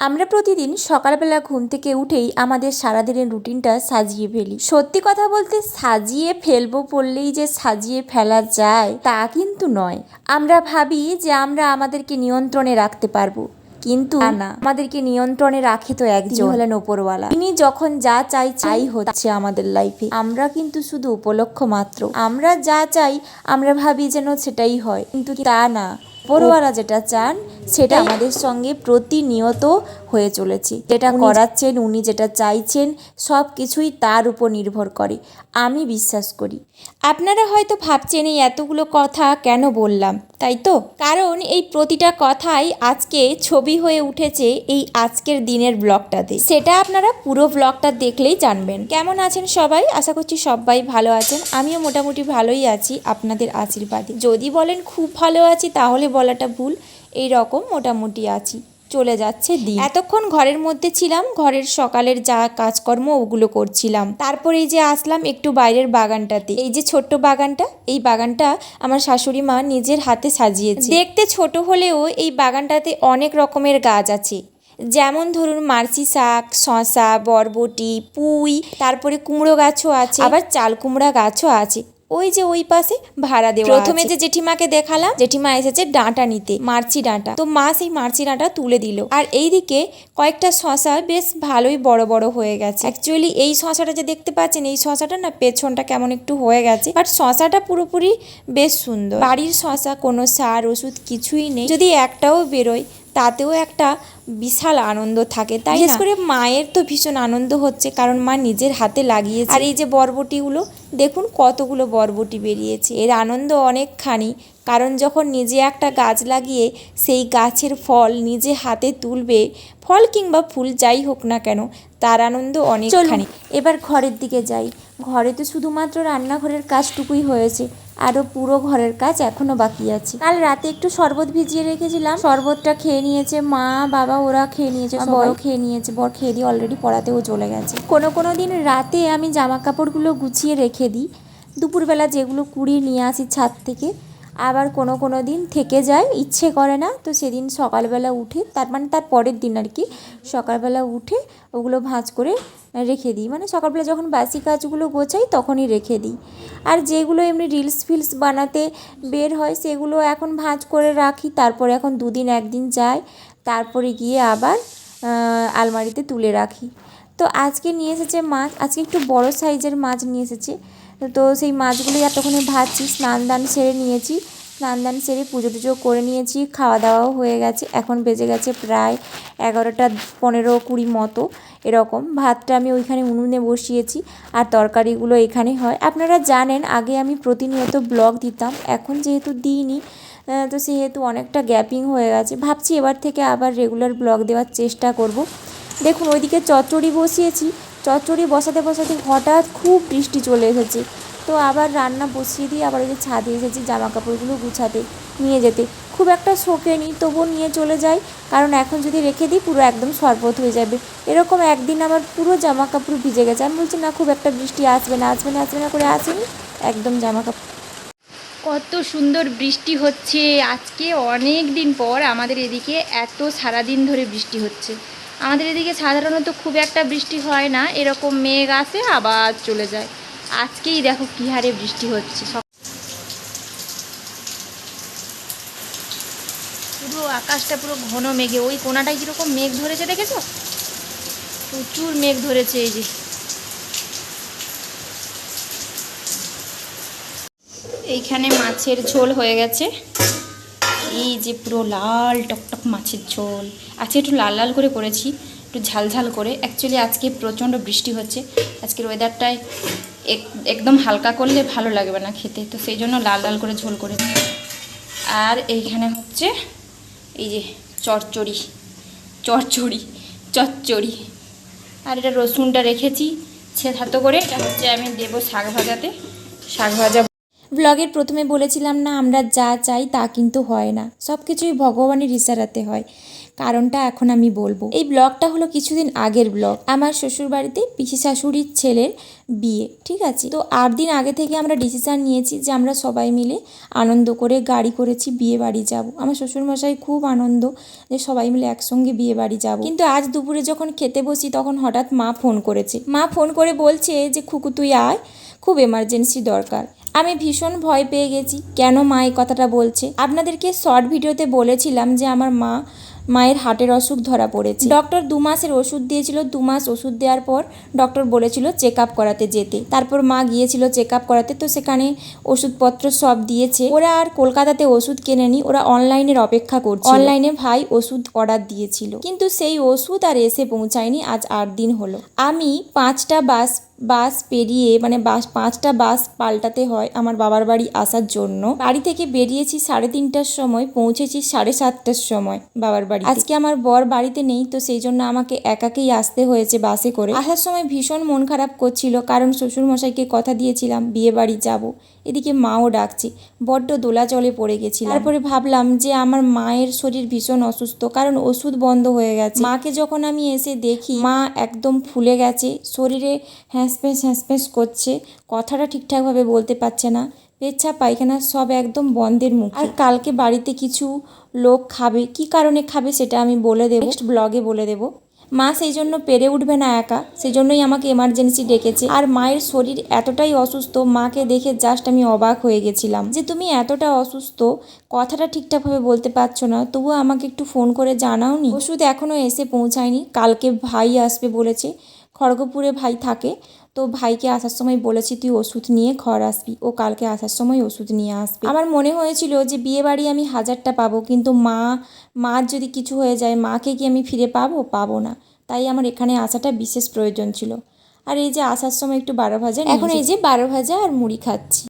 আমরা প্রতিদিন সকালবেলা ঘুম থেকে উঠেই আমাদের সারাদিনের রুটিনটা সাজিয়ে ফেলি। সত্যি কথা বলতে সাজিয়ে ফেলব বললেই যে সাজিয়ে ফেলা যায়, তা কিন্তু নয়। আমরা ভাবি যে আমরা আমাদেরকে নিয়ন্ত্রণে রাখতে পারব, কিন্তু না। আমাদেরকে নিয়ন্ত্রণে রাখে তো একজন। হলেন ওপরওয়ালা। তিনি যখন যা চাই চাই হচ্ছে আমাদের লাইফে আমরা কিন্তু শুধু উপলক্ষ মাত্র। আমরা যা চাই, আমরা ভাবি যেন সেটাই হয়, কিন্তু তা না। ওপরওয়ালা যেটা চান সেটা আমাদের সঙ্গে প্রতিনিয়ত হয়ে চলেছে। যেটা করাচ্ছেন উনি যেটা চাইছেন সব কিছুই তার উপর নির্ভর করে। আমি বিশ্বাস করি। আপনারা হয়তো ভাবছেন এই এতগুলো কথা কেন বললাম তাই তো? কারণ এই প্রতিটা কথাই আজকে ছবি হয়ে উঠেছে এই আজকের দিনের ব্লগটাতে। সেটা আপনারা পুরো ব্লগটা দেখলেই জানবেন। কেমন আছেন সবাই? আশা করছি সবাই ভালো আছেন। আমিও মোটামুটি ভালোই আছি আপনাদের আশীর্বাদে। যদি বলেন খুব ভালো আছি তাহলে বলাটা ভুল, এই রকম মোটামুটি আছি। চলে যাচ্ছে দিন। এতক্ষণ ঘরের মধ্যে ছিলাম, ঘরের সকালের যা কাজকর্ম ওগুলো করছিলাম। তারপরে এই যে আসলাম একটু বাইরের বাগানটাতে। এই যে ছোট্ট বাগানটা, এই বাগানটা আমার শাশুড়ি মা নিজের হাতে সাজিয়েছে। দেখতে ছোট হলেও এই বাগানটাতে অনেক রকমের গাছ আছে। যেমন ধরুন মার্সি শাক শশা বরবটি, পুঁই, তারপরে কুমড়ো গাছও আছে। আবার চাল কুমড়া গাছও আছে। ওই যে ওই পাশে ভাড়া দেওয়া প্রথমে যে জেঠিমাকে দেখালাম জেঠিমা এসেছে ডাঁটা নিতে মার্চি ডাঁটা। তো মা সেই মার্চি ডাঁটা তুলে দিল। আর এইদিকে কয়েকটা শশা বেশ ভালোই বড় বড় হয়ে গেছে। অ্যাকচুয়ালি এই শশাটা যে দেখতে পাচ্ছেন এই শশাটা না পেছনটা কেমন একটু হয়ে গেছে। বাট শশাটা পুরোপুরি বেশ সুন্দর। বাড়ির শশা কোনো সার ওষুধ কিছুই নেই। যদি একটাও বেরোয় তাতেও একটা বিশাল আনন্দ থাকে তাই বিশেষ করে মায়ের তো ভীষণ আনন্দ হচ্ছে কারণ মা নিজের হাতে লাগিয়েছে। আর এই যে বরবটিগুলো দেখুন কতগুলো বরবটি বেরিয়েছে। এর আনন্দ অনেকখানি কারণ যখন নিজে একটা গাছ লাগিয়ে সেই গাছের ফল নিজে হাতে তুলবে ফল কিংবা ফুল যাই হোক না কেন তার আনন্দ অনেকখানি। এবার ঘরের দিকে যাই। ঘরে তো শুধুমাত্র রান্নাঘরের কাজটুকুই হয়েছে আরও পুরো ঘরের কাজ এখনও বাকি আছে। কাল রাতে একটু শরবত ভিজিয়ে রেখেছিলাম। শরবতটা খেয়ে নিয়েছে মা বাবা ওরা খেয়ে নিয়েছে বড় খেয়ে নিয়েছে বর খেয়ে দিয়ে অলরেডি পড়াতেও চলে গেছে। কোনো কোনো দিন রাতে আমি জামা কাপড়গুলো গুছিয়ে রেখে দিই। দুপুরবেলা যেগুলো কুড়িয়ে নিয়ে আসি ছাদ থেকে আবার কোনো কোনো দিন থেকে যায়, ইচ্ছে করে না। তো সেদিন সকালবেলা উঠে, তার মানে তার পরের দিন আর কি, সকালবেলা উঠে ওগুলো ভাঁজ করে রেখে দিই। মানে সকালবেলা যখন বাসি কাজগুলো গোছাই, তখনই রেখে দিই। আর যেগুলো এমনি রিলস ফিলস বানাতে বের হয়, সেগুলো এখন ভাঁজ করে রাখি। তারপরে এখন দুদিন একদিন যায় তারপরে গিয়ে আবার আলমারিতে তুলে রাখি। তো আজকে নিয়ে এসেছে মাছ, আজকে একটু বড় সাইজের মাছ নিয়ে এসেছে। তো সেই মাছগুলোই এতক্ষণে ভাজছি, স্নান দান সেরে নিয়েছি। স্নান দান সেরে পুজো টুজো করে নিয়েছি, খাওয়া দাওয়াও হয়ে গেছে। এখন বেজে গেছে প্রায় এগারোটা পনেরো কুড়ি মতো এরকম। ভাতটা আমি ওইখানে উনুনে বসিয়েছি আর তরকারিগুলো এখানে হয়। আপনারা জানেন, আগে আমি প্রতিনিয়ত ব্লগ দিতাম, এখন যেহেতু দিইনি তো সেহেতু অনেকটা গ্যাপিং হয়ে গেছে। ভাবছি এবার থেকে আবার রেগুলার ব্লগ দেওয়ার চেষ্টা করব। দেখুন, ওইদিকে চচ্চড়ি বসিয়েছি চচ্চড়ি বসাতে বসাতে হঠাৎ খুব বৃষ্টি চলে এসেছে। তো আবার রান্না বসিয়ে দিয়ে আবার ওই যে ছাদে এসেছি জামা কাপড়গুলো গুছাতে, নিয়ে যেতে। খুব একটা শোকেনি, তবুও নিয়ে চলে যাই। কারণ এখন যদি রেখে দিই, পুরো একদম শরবত হয়ে যাবে। এরকম একদিন আমার পুরো জামা কাপড় ভিজে গেছে। আমি বলছি, না, খুব একটা বৃষ্টি আসবে না আসবে না আসবে না করে আসেনি, একদম জামা কাপড় কত সুন্দর বৃষ্টি হচ্ছে। আজকে অনেক দিন পর আমাদের এদিকে এত সারাদিন ধরে বৃষ্টি হচ্ছে। আমাদের এদিকে সাধারণত খুব একটা বৃষ্টি হয় না, এরকম মেঘ আসে আবার চলে যায়। আজকেই দেখো কী হারে বৃষ্টি হচ্ছে। পুরো আকাশটা পুরো ঘন মেঘে। ওই কোনাটায় কীরকম মেঘ ধরেছে দেখেছ? প্রচুর মেঘ ধরেছে এই যে। এইখানে মাছের ঝোল হয়ে গেছে। এই যে পুরো লাল টকটক মাছের ঝোল। আজকে একটু লাল লাল করে করেছি, একটু ঝাল ঝাল করে। অ্যাকচুয়ালি আজকে প্রচণ্ড বৃষ্টি হচ্ছে। আজকের ওয়েদারটায় একদম হালকা করলে ভালো লাগবে না খেতে। তো সেই জন্য লাল লাল করে ঝোল করেছি। আর এইখানে হচ্ছে এই যে চচ্চড়ি চচ্চড়ি চচ্চড়ি। আর এটা রসুনটা রেখেছি। ছেধাতো করে এটা হচ্ছে আমি দেবো শাক ভাজাতে। শাক ভাজা ব্লগের প্রথমে বলেছিলাম না, আমরা যা চাই তা কিন্তু হয় না। সব কিছুই ভগবানের ইশারাতে হয়। কারণটা এখন আমি বলব। এই ব্লগটা হলো কিছুদিন আগের ব্লগ। আমার শ্বশুর বাড়িতে পিসি শাশুড়ির ছেলের বিয়ে, ঠিক আছে? তো আট দিন আগে থেকে আমরা ডিসিশান নিয়েছি যে আমরা সবাই মিলে আনন্দ করে গাড়ি করেছি বিয়ে বাড়ি যাব। আমার শ্বশুরমশাই খুব আনন্দ যে সবাই মিলে একসঙ্গে বিয়ে বাড়ি যাব। কিন্তু আজ দুপুরে যখন খেতে বসি তখন হঠাৎ মা ফোন করেছে। মা ফোন করে বলছে যে, খুকু, তুই আয়। খুব এমার্জেন্সি দরকার। আমি ভীষণ ভয় পেয়ে গেছি। কেন মা এই কথাটা বলছে? আপনাদেরকে শর্ট ভিডিওতে বলেছিলাম যে আমার মা মায়ের হার্টের অসুখ ধরা পড়েছে। ডক্টর দু মাসের ওষুধ দিয়েছিল, দু মাস ওষুধ দেওয়ার পর ডক্টর বলেছিল চেক আপ করাতে যেতে। তারপর মা গিয়েছিল চেক আপ করাতে, তো সেখানে ওষুধপত্র সব দিয়েছে। ওরা আর কলকাতাতে ওষুধ কেনেনি, ওরা অনলাইনের অপেক্ষা করছে অনলাইনে ভাই ওষুধ অর্ডার দিয়েছিল। কিন্তু সেই ওষুধ আর এসে পৌঁছায়নি, আজ আট দিন হলো। আমি পাঁচটা বাস বাস পেরিয়ে মানে বাস, পাঁচটা বাস পাল্টাতে হয় আমার বাবার বাড়ি আসার জন্য। বাড়ি থেকে বেরিয়েছি সাড়ে তিনটার সময়, পৌঁছেছি সাড়ে সাতটার সময় বাবার বাড়ি। আজকে আমার বর বাড়িতে নেই, তো সেই জন্য আমাকে একাকেই আসতে হয়েছে বাসে করে। আসার সময় ভীষণ মন খারাপ করছিল, কারণ শ্বশুরমশাইকে কথা দিয়েছিলাম, বিয়ে বাড়ি যাব। এদিকে মাও ডাকছে, বড্ড দোলা দোলাচলে পড়ে গেছি তারপরে ভাবলাম যে আমার মায়ের শরীর ভীষণ অসুস্থ, কারণ ওষুধ বন্ধ হয়ে গেছে। মাকে যখন আমি এসে দেখি, মা একদম ফুলে গেছে, শরীরে হ্যাঁসপ্যাঁস হ্যাঁসপ্যাঁস করছে, কথাটা ঠিকঠাকভাবে বলতে পারছে না। পেচ্ছা পায়খানা সব একদম বন্ধের মুখ। আর কালকে বাড়িতে কিছু লোক খাবে, কি কারণে খাবে সেটা আমি বলে দেবো। নেক্সট ব্লগে বলে দেবো। মা সেই জন্য পেরে উঠবে না একা, সেই জন্যই আমাকে এমার্জেন্সি ডেকেছে। আর মায়ের শরীর এতটাই অসুস্থ, মাকে দেখে জাস্ট আমি অবাক হয়ে গেছিলাম। যে তুমি এতটা অসুস্থ, কথাটা ঠিকঠাকভাবে বলতে পারছ না, তবুও আমাকে একটু ফোন করে জানাওনি। ওষুধ এখনও এসে পৌঁছায়নি, কালকে ভাই আসবে বলেছে, খড়গপুরে ভাই থাকে। তো ভাইকে আসার সময় বলেছি তুই ওষুধ নিয়ে ঘর আসবি। ও কালকে আসার সময় ওষুধ নিয়ে আসবি। আমার মনে হয়েছিল যে বিয়ে বাড়ি আমি হাজারটা পাবো কিন্তু মা মার যদি কিছু হয়ে যায় মাকে কি আমি ফিরে পাবো? পাবো না। তাই আমার এখানে আসাটা বিশেষ প্রয়োজন ছিল। আর এই যে আসার সময় একটু বারো ভাজা এখন এই যে বারো ভাজা আর মুড়ি খাচ্ছি।